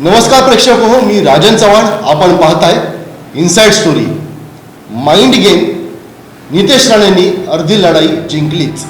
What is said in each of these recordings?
नमस्कार प्रेक्षक हो मी राजन चव्हाण. आपण पाहताय inside story mind game Nitesh राणेंनी अर्धी लढाई जिंकलीच.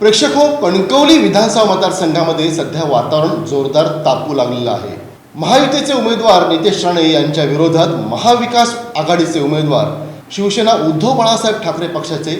प्रेक्षक हो कणकवली विधानसभा मतदारसंघामध्ये सध्या वातावरण जोरदार तापू लागलेलं आहे. महायुतीचे उमेदवार नितेश राणे यांच्या विरोधात महाविकास आघाडीचे उमेदवार शिवसेना उद्धव बाळासाहेब ठाकरे पक्षाचे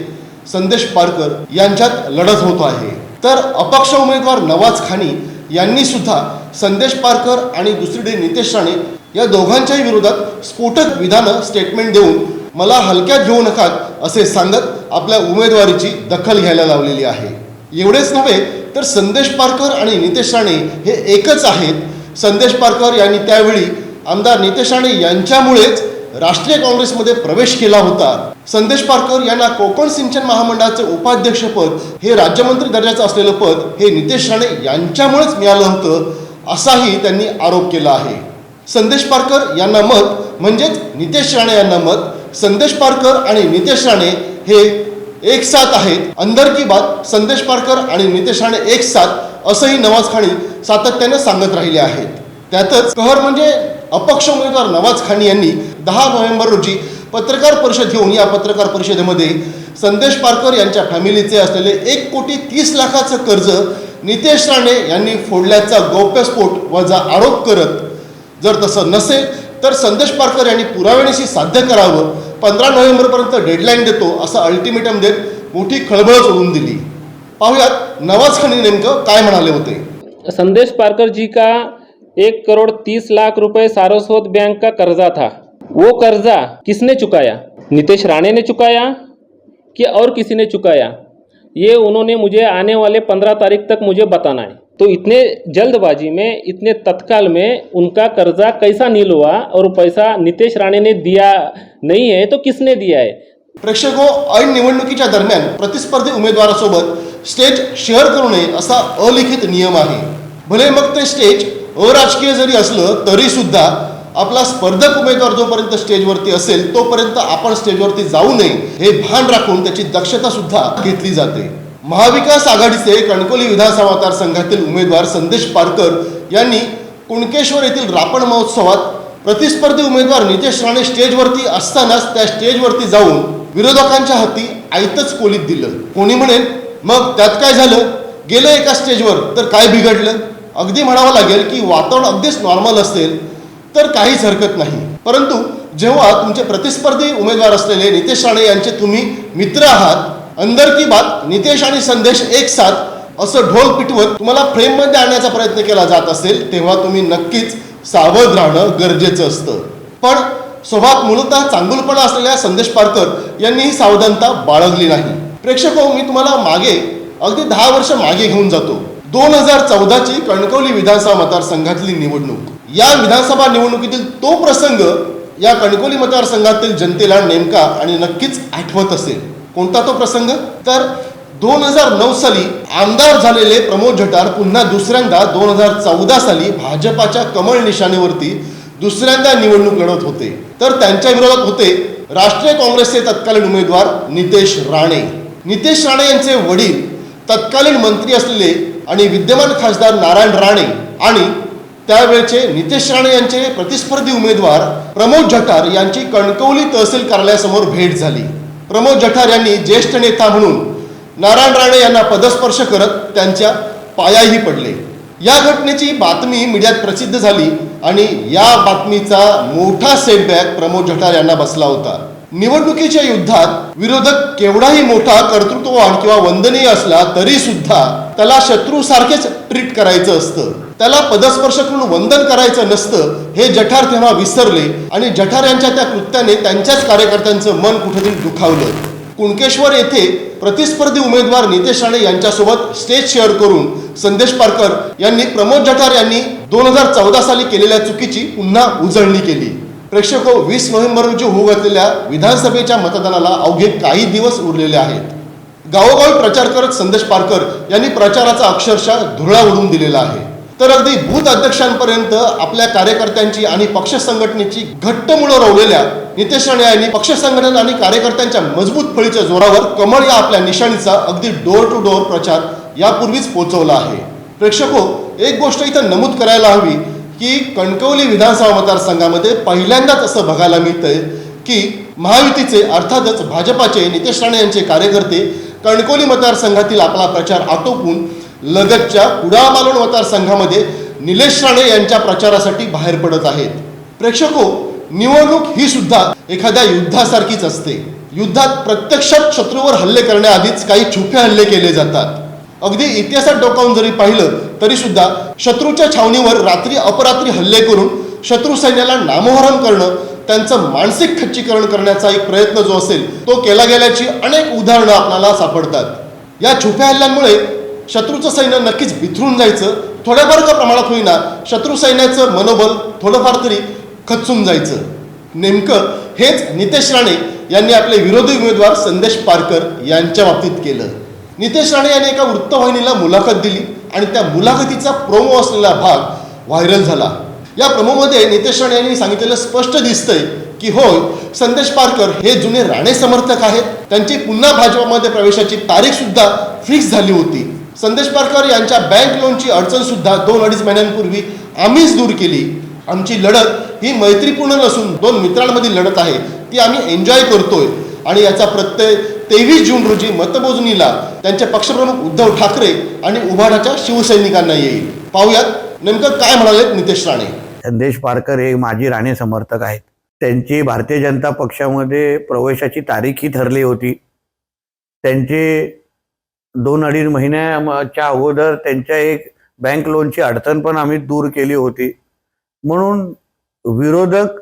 संदेश पारकर यांच्यात लढत होत आहे. तर अपक्ष उमेदवार नवाज खानी यांनी सुद्धा संदेश पारकर आणि दुसरीकडे नितेश राणे या दोघांच्याही विरोधात स्फोटक विधानं स्टेटमेंट देऊन मला हलक्यात घेऊ नकात असे सांगत आपल्या उमेदवारीची दखल घ्यायला लावलेली आहे. एवढेच नव्हे तर संदेश पारकर आणि नितेश राणे हे एकच आहेत. संदेश पारकर यांनी त्यावेळी आमदार नितेश राणे यांच्यामुळेच राष्ट्रीय काँग्रेसमध्ये प्रवेश केला होता. संदेश पारकर यांना कोकण सिंचन महामंडळाचे उपाध्यक्षपद हे राज्यमंत्री दर्जाचं असलेलं पद हे नितेश राणे यांच्यामुळेच मिळालं होतं असाही त्यांनी आरोप केला आहे. संदेश पारकर यांना मत म्हणजेच नितेश राणे यांना मत संदेश पारकर आणि नितेश राणे हे एक साथ आहेत. अंदर की बात संदेश पारकर आणि नितेश राणे एक साथ असंही नवाज खाणी सातत्याने सांगत राहिले आहेत. त्यातच कहर म्हणजे अपक्ष उमेदवार नवाज खाणी यांनी दहा नोव्हेंबर रोजी पत्रकार परिषद घेऊन या पत्रकार परिषदेमध्ये संदेश पारकर यांच्या फॅमिलीचे असलेले एक कोटी तीस लाखाचं कर्ज नितेश राणे यांनी फोडल्याचा गौप्यस्फोट वजा आरोप करत जर तसं नसेल तर संदेश पारकर यांनी पुराव्यानिशी साध्य करावं पंधरा नोव्हेंबरपर्यंत डेडलाईन देतो असं अल्टिमेटम देत मोठी खळबळ सोडून दिली. पाहुयात नवाज खानी नेमकं काय म्हणाले होते? संदेश पारकर जी का एक करोड़ तीस लाख रुपए सारस्वत बैंक का कर्जा था? वो कर्जा किसने चुकाया? नितेश राणे ने चुकाया कि और किसी ने चुकाया? ये उन्होंने मुझे आने वाले पंद्रह तारीख तक मुझे बताना है। तो इतने जल्दबाजी में इतने तत्काल में उनका कर्जा कैसा नील हुआ और पैसा नितेश राणे ने दिया नहीं है तो किसने दिया है? प्रेक्षको ऐन निवडणुकीच्या दरम्यान प्रतिस्पर्धी उमेदवारासोबत स्टेज शेअर करू नये असा अलिखित नियम आहे. भले मग ते स्टेज अराजकीय जरी असलं तरी सुद्धा आपला स्पर्धक उमेदवार जोपर्यंत स्टेजवरती असेल तोपर्यंत आपण स्टेजवरती जाऊ नये हे भान राखून त्याची दक्षता सुद्धा घेतली जाते. महाविकास आघाडीचे कणकोली विधानसभा मतदारसंघातील उमेदवार संदेश पारकर यांनी कुणकेश्वर येथील रापण महोत्सवात प्रतिस्पर्धी उमेदवार नितेश राणे स्टेजवरती असतानाच त्या स्टेजवरती जाऊन विरोधकांच्या हाती आयतच कोलीत दिलं. कोणी म्हणेल मग त्यात काय झालं? गेलं एका स्टेजवर तर काय बिघडलं? अगदी म्हणावं लागेल की वातावरण अगदीच नॉर्मल असेल तर काहीच हरकत नाही. परंतु जेव्हा तुमचे प्रतिस्पर्धी उमेदवार असलेले नितेश राणे यांचे तुम्ही मित्र आहात अंदर की बात नितेश आणि संदेश एक साथ असं ढोल पिटवत तुम्हाला फ्रेममध्ये आणण्याचा प्रयत्न केला जात असेल तेव्हा तुम्ही नक्कीच सावध राहणं गरजेचं असतं. पण स्वभाव मूलतः चांगुलपणा असलेल्या संदेश पारकर यांनी ही सावधानता बाळगली नाही. प्रेक्षक मी तुम्हाला मागे अगदी दहा वर्ष मागे घेऊन जातो. दोन हजार चौदाची कणकवली विधानसभा मतदारसंघातली निवडणूक. या विधानसभा निवडणुकीतील तो प्रसंग या कणकवली मतदारसंघातील जनतेला नेमका आणि नक्कीच आठवत असेल. कोणता तो प्रसंग? तर दोन हजार नऊ साली आमदार झालेले प्रमोद झटार पुन्हा दुसऱ्यांदा दोन हजार चौदा साली भाजपाच्या कमळ निशाणीवरती दुसऱ्यांदा निवडणूक लढवत होते. तर त्यांच्या विरोधात होते राष्ट्रीय काँग्रेसचे तत्कालीन उमेदवार नितेश राणे. नितेश राणे यांचे वडील तत्कालीन मंत्री असलेले आणि विद्यमान खासदार नारायण राणे आणि त्यावेळचे नितेश राणे यांचे प्रतिस्पर्धी उमेदवार प्रमोद जठार यांची कणकवली तहसील कार्यालयासमोर भेट झाली. प्रमोद जठार यांनी ज्येष्ठ नेता म्हणून नारायण राणे यांना पदस्पर्श करत त्यांच्या पायाही पडले. या घटनेची बातमी मीडियात प्रसिद्ध झाली आणि या बातमीचा मोठा सेटबॅक प्रमोद जठार यांना बसला होता. निवडणुकीच्या युद्धात विरोधक केवढाही मोठा कर्तृत्ववान किंवा वंदनीय असला तरी सुद्धा त्याला शत्रूसारखेच ट्रीट करायचं असतं. त्याला पदस्पर्श करून वंदन करायचं नसतं हे जठार तेव्हा विसरले आणि जठार यांच्या त्या कृत्याने त्यांच्याच कार्यकर्त्यांचं मन कुठेतरी दुखावलं. कुणकेश्वर येथे प्रतिस्पर्धी उमेदवार नितेश राणे यांच्यासोबत स्टेज शेअर करून संदेश पारकर यांनी प्रमोद जठार यांनी दोन हजार चौदा साली केलेल्या चुकीची पुन्हा उजळणी केली. प्रेक्षक हो, वीस नोव्हेंबर रोजी होऊ घातलेल्या विधानसभेच्या मतदानाला अवघे काही दिवस उरलेले आहेत. गावोगावी प्रचार करत संदेश पारकर यांनी प्रचाराचा अक्षरशः धुरळा उडून दिलेला आहे. तर अगदी बूथ अध्यक्षांपर्यंत आपल्या कार्यकर्त्यांची आणि पक्ष संघटनेची घट्ट मुळं रोवलेल्या नितेश राणे यांनी पक्ष संघटन आणि कार्यकर्त्यांच्या मजबूत फळीच्या जोरावर कमळ या आपल्या निशाणीचा अगदी डोअर टू डोअर प्रचार यापूर्वीच पोहोचवला आहे. प्रेक्षको एक गोष्ट इथं नमूद करायला हवी की कणकवली विधानसभा मतदारसंघामध्ये पहिल्यांदाच असं बघायला मिळतंय की महायुतीचे अर्थातच भाजपाचे नितेश राणे यांचे कार्यकर्ते कणकोली मतदारसंघातील आपला प्रचार आटोपून लगतच्या कुडाळ मतदारसंघामध्ये निलेश राणे यांच्या प्रचारासाठी बाहेर पडत आहेत. प्रेक्षको निवडणूक ही सुद्धा एखाद्या युद्धासारखीच असते. युद्धात प्रत्यक्षात शत्रूवर हल्ले करण्याआधीच काही छुपे हल्ले केले जातात. अगदी इतिहासात डोकावून जरी पाहिलं तरी सुद्धा शत्रूच्या छावणीवर रात्री अपरात्री हल्ले करून शत्रू सैन्याला नामोहरम करणं त्यांचं मानसिक खच्चीकरण करण्याचा एक प्रयत्न जो असेल तो केला गेल्याची अनेक उदाहरणं आपल्याला सापडतात. या छुप्या हल्ल्यांमुळे शत्रूचं सैन्य नक्कीच बिथरून जायचं थोड्याफार का प्रमाणात होईना शत्रू सैन्याचं मनोबल थोडंफार तरी खचून जायचं. नेमकं हेच नितेश राणे यांनी आपले विरोधी उमेदवार संदेश पारकर यांच्या बाबतीत केलं. नितेश राणे यांनी एका वृत्तवाहिनीला मुलाखत दिली आणि त्या मुलाखतीचा प्रोमो असलेला भाग व्हायरल झाला. या प्रमोमध्ये नितेश राणे यांनी सांगितलेलं स्पष्ट दिसतंय की होय संदेश पारकर हे जुने राणे समर्थक आहेत. त्यांची पुन्हा भाजपामध्ये प्रवेशाची तारीख सुद्धा फिक्स झाली होती. संदेश पारकर यांच्या बँक लोनची अडचण सुद्धा दोन अडीच महिन्यांपूर्वी आम्हीच दूर केली. आमची लढत ही मैत्रीपूर्ण नसून दोन मित्रांमधील लढत आहे. ती आम्ही एन्जॉय करतोय. आणि याचा प्रत्यय तेवीस जून रोजी मतमोजणीला त्यांचे पक्षप्रमुख उद्धव ठाकरे आणि उभाडाच्या शिवसैनिकांना येईल. पाहुयात नेमकं काय म्हणाले नितेश राणे? संदेश पारकर हे माजी राणे समर्थक आहेत. त्यांची भारतीय जनता पक्षामध्ये प्रवेशाची तारीख ही ठरली होती. त्यांचे दोन अडीच महिन्याच्या अगोदर त्यांच्या एक बँक लोनची अडचण पण आम्ही दूर केली होती. म्हणून विरोधक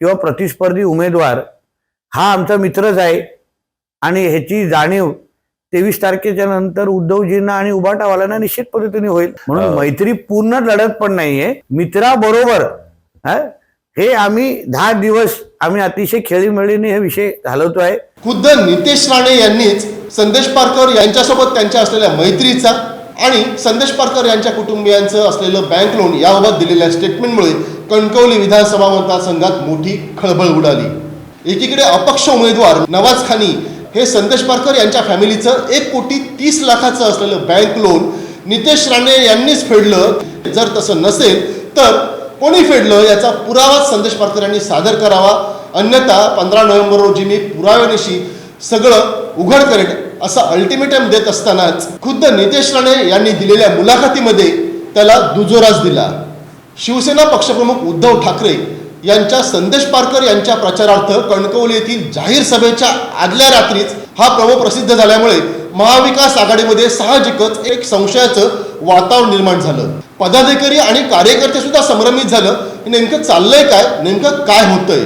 किंवा प्रतिस्पर्धी उमेदवार हा आमचा मित्रच आहे आणि ह्याची जाणीव तेवीस तारखेच्या नंतर उद्धवजींना आणि उभाटावाल्यांना निश्चित पद्धतीने होईल. म्हणून मैत्री पूर्ण लढत पण नाहीये. मित्राबरोबर हा, हे आम्ही दहा दिवस आम्ही अतिशय खेळीमेळीने हे विषय घालवतोय खुद्द नितेश राणे यांनीच संदेश पारकर यांच्यासोबत त्यांच्या असलेल्या मैत्रीचा आणि संदेश पारकर यांच्या कुटुंबियांचं असलेलं बँक लोन याबाबत दिलेल्या स्टेटमेंटमुळे कणकवली विधानसभा मतदारसंघात मोठी खळबळ उडाली. एकीकडे अपक्ष उमेदवार नवाज खानी हे संदेश पारकर यांच्या फॅमिलीचं एक कोटी तीस लाखाचं असलेलं बँक लोन नितेश राणे यांनीच फेडलं. जर तसं नसेल तर कोणी फेडलं? याचा पुरावा संदेश पारकर यांनी सादर करावा. अन्यथा पंधरा नोव्हेंबर रोजी मी पुराव्यानिशी सगळं उघड करेन असं अल्टिमेटम देत असतानाच खुद्द नितेश राणे यांनी दिलेल्या मुलाखतीमध्ये त्याला दुजोराच दिला. शिवसेना पक्षप्रमुख उद्धव ठाकरे यांच्या संदेश पारकर यांच्या प्रचारार्थ कणकवली येथील जाहीर सभेच्या आदल्या रात्रीच हा प्रभाव प्रसिद्ध झाल्यामुळे महाविकास आघाडीमध्ये साहजिकच एक संशयाचं वातावरण निर्माण झालं. पदाधिकारी आणि कार्यकर्ते सुद्धा संभ्रमित झालं नेमकं चाललंय काय? नेमकं काय होतंय?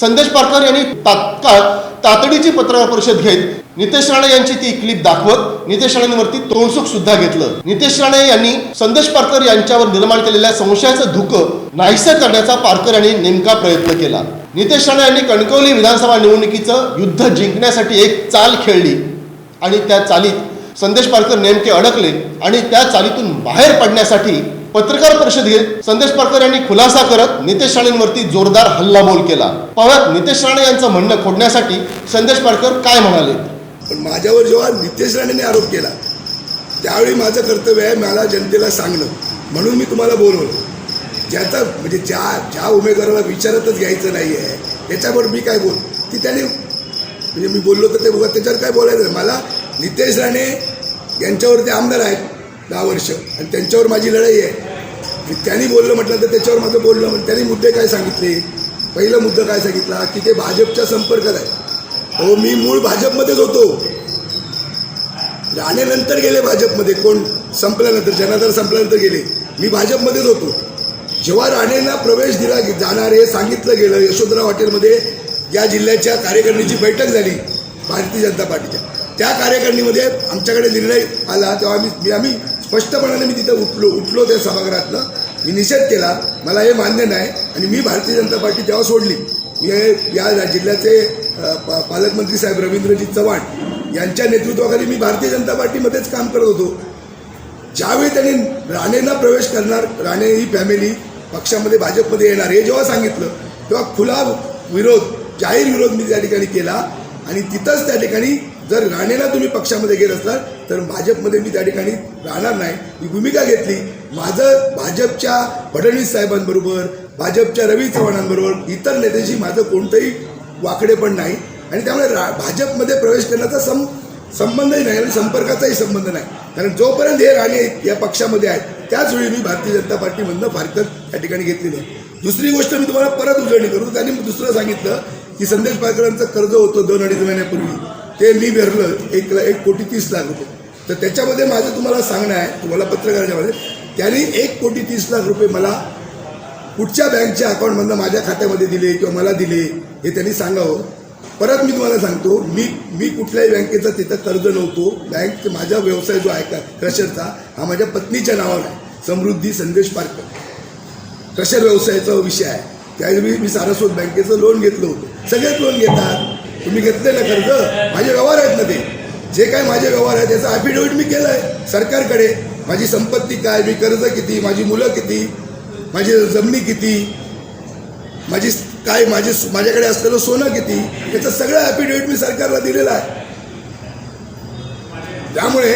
संदेश पारकर यांनी तात्काळ तातडीची पत्रकार परिषद घेत नितेश राणे यांची ती क्लिप दाखवत नितेश राणेंवरती तोंडसुख सुद्धा घेतलं. नितेश राणे यांनी संदेश पारकर यांच्यावर निर्माण केलेल्या संशयाचं धुकं नाहीसं करण्याचा पारकर यांनी नेमका प्रयत्न केला. नितेश राणे यांनी कणकवली विधानसभा निवडणुकीचं युद्ध जिंकण्यासाठी एक चाल खेळली आणि त्या चालीत संदेश पारकर नेमके अडकले आणि त्या चालीतून बाहेर पडण्यासाठी पत्रकार परिषदेत संदेश पारकर यांनी खुलासा करत नितेश राणेंवरती जोरदार हल्लाबोल केला. पाहुयात नितेश राणे यांचं म्हणणं खोडण्यासाठी संदेश पारकर काय म्हणाले? पण माझ्यावर जेव्हा नितेश राणेने आरोप केला त्यावेळी माझं कर्तव्य आहे मला जनतेला सांगणं. म्हणून मी तुम्हाला बोलवलं. ज्याचा म्हणजे ज्या ज्या उमेदवाराला विचारतच घ्यायचं नाही आहे त्याच्यावर मी काय बोल ती त्याने म्हणजे मी बोललो तर ते बघा त्याच्यावर काय बोलायचं? मला नितेश राणे यांच्यावरती आमदार आहेत. दहा वर्ष. आणि त्यांच्यावर माझी लढाई आहे. त्यांनी बोललं म्हटलं तर त्याच्यावर माझं बोललं म्हणजे त्यांनी मुद्दे काय सांगितले? पहिला मुद्दा काय सांगितला? की ते भाजपच्या संपर्कात आहे. हो मी मूळ भाजपमध्येच होतो. राणेनंतर गेले भाजपमध्ये. कोण? संपल्यानंतर जनाधार संपल्यानंतर गेले. मी भाजपमध्येच होतो. जेव्हा राणेंना प्रवेश दिला जाणार हे सांगितलं गेलं यशोधरा हॉटेलमध्ये या जिल्ह्याच्या कार्यकारिणीची बैठक झाली भारतीय जनता पार्टीच्या. त्या कार्यकारिणीमध्ये आमच्याकडे निर्णय आला तेव्हा आम्ही मी आम्ही स्पष्टपणाने मी तिथं उठलो उठलो त्या सभागृहातनं. मी निषेध केला मला हे मान्य नाही आणि मी भारतीय जनता पार्टी तेव्हा सोडली. मी हे या जिल्ह्याचे पा- पालकमंत्री साहेब रवींद्रजीत चव्हाण यांच्या नेतृत्वाखाली मी भारतीय जनता पार्टीमध्येच काम करत होतो. ज्यावेळी त्यांनी राणेंना प्रवेश करणार राणे ही फॅमिली पक्षामध्ये भाजपमध्ये येणार हे जेव्हा सांगितलं तेव्हा खुला विरोध जाहीर विरोध मी त्या ठिकाणी केला. आणि तिथंच त्या ठिकाणी जर राणेला तुम्ही पक्षामध्ये घेत असाल तर भाजपमध्ये मी त्या ठिकाणी राहणार नाही. ही भूमिका घेतली. माझं भाजपच्या फडणवीस साहेबांबरोबर भाजपच्या रवी चव्हाणांबरोबर इतर नेत्यांशी माझं कोणतंही वाकडे पण नाही. आणि त्यामुळे रा भाजपमध्ये प्रवेश करण्याचा सं संबंधही नाही आणि संपर्काचाही संबंध नाही. कारण जोपर्यंत हे राणे या पक्षामध्ये आहेत त्याचवेळी मी भारतीय जनता पार्टीमधनं फारकत या ठिकाणी घेतलेली आहे. दुसरी गोष्ट मी तुम्हाला परत उजळणी करू. त्यांनी दुसरं सांगितलं की संदेश पारकरांचं कर्ज होतं दोन अडीच महिन्यापूर्वी. ते मी भरलं एक एक कोटी तीस लाख रुपये. तर त्याच्यामध्ये माझं तुम्हाला सांगणं आहे तुम्हाला पत्रकाराच्या मध्ये त्यांनी एक कोटी तीस लाख रुपये मला कुठच्या बँकच्या अकाउंटमधनं माझ्या खात्यामध्ये दिले किंवा मला दिले हे त्यांनी सांगावं. परत मी तुम्हाला सांगतो मी मी कुठल्याही बँकेचा तिथं कर्ज नव्हतो. बँक माझा व्यवसाय जो आहे का क्रशरचा हा माझ्या पत्नीच्या नावावर आहे. समृद्धी संदेश पारकर. क्रशर व्यवसायाचा विषय आहे. त्यावेळी मी सारस्वत बँकेचं लोन घेतलं होतं. सगळेच लोन घेतात. तुम्ही घेतले ना कर्ज माझे व्यवहार आहेत ना ते. जे काय माझे व्यवहार आहेत त्याचा ॲफिडेव्हिट मी केलं आहे सरकारकडे. माझी संपत्ती काय मी कर्ज किती माझी मुलं किती माझी जमिनी किती माझी काय माझे माझ्याकडे असलेलं सोनं किती याचं सगळं ॲफिडेव्हिट मी सरकारला दिलेलं आहे. त्यामुळे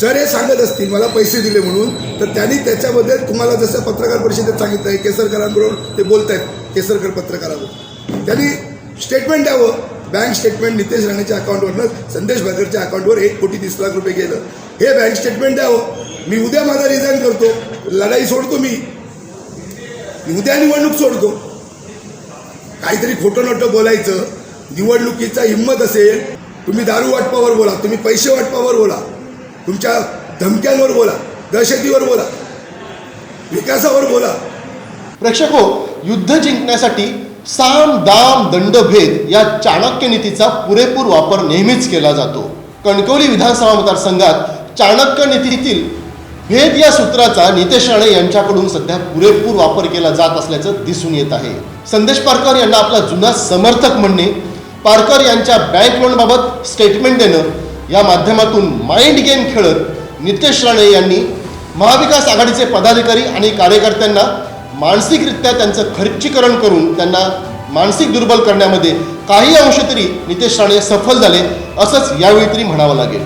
जर हे सांगत असतील मला पैसे दिले म्हणून तर त्यांनी त्याच्याबद्दल तुम्हाला जसं पत्रकार परिषदेत सांगितलं आहे केसरकरांबरोबर ते बोलत आहेत केसरकर पत्रकारावर त्यांनी स्टेटमेंट द्यावं. बँक स्टेटमेंट नितेश राणेच्या अकाउंटवरनं संदेश भागरच्या अकाउंटवर एक कोटी तीस लाख रुपये गेलं. हे बँक स्टेटमेंट द्यावं. मी उद्या माझा रिझाईन करतो. लढाई सोडतो मी. मी उद्या निवडणूक सोडतो. काहीतरी खोटं नोटं बोलायचं. निवडणुकीचा हिंमत असेल तुम्ही दारू वाटपावर बोला तुम्ही पैसे वाटपावर बोला तुमच्या धमक्यांवर बोला दहशतीवर बोला विकासावर बोला. प्रेक्षको युद्ध जिंकण्यासाठी साम दाम दंडभेद या चाणक्य नीतीचा पुरेपूर वापर नेहमीच केला जातो. कणकवली विधानसभा मतदारसंघात चाणक्य नीतीतील भेद या सूत्राचा नितेश राणे यांच्याकडून सध्या पुरेपूर वापर केला जात असल्याचं दिसून येत आहे. संदेश पारकर यांना आपला जुना समर्थक म्हणणे पारकर यांच्या बँक लोनबाबत स्टेटमेंट देणं या माध्यमातून माइंड गेम खेळत नितेश राणे यांनी महाविकास आघाडीचे पदाधिकारी आणि कार्यकर्त्यांना मानसिकरित्या त्यांचं खर्चीकरण करून त्यांना मानसिक दुर्बल करण्यामध्ये काही अंश तरी नितेश राणे सफल झाले असंच यावेळी तरी म्हणावं लागेल.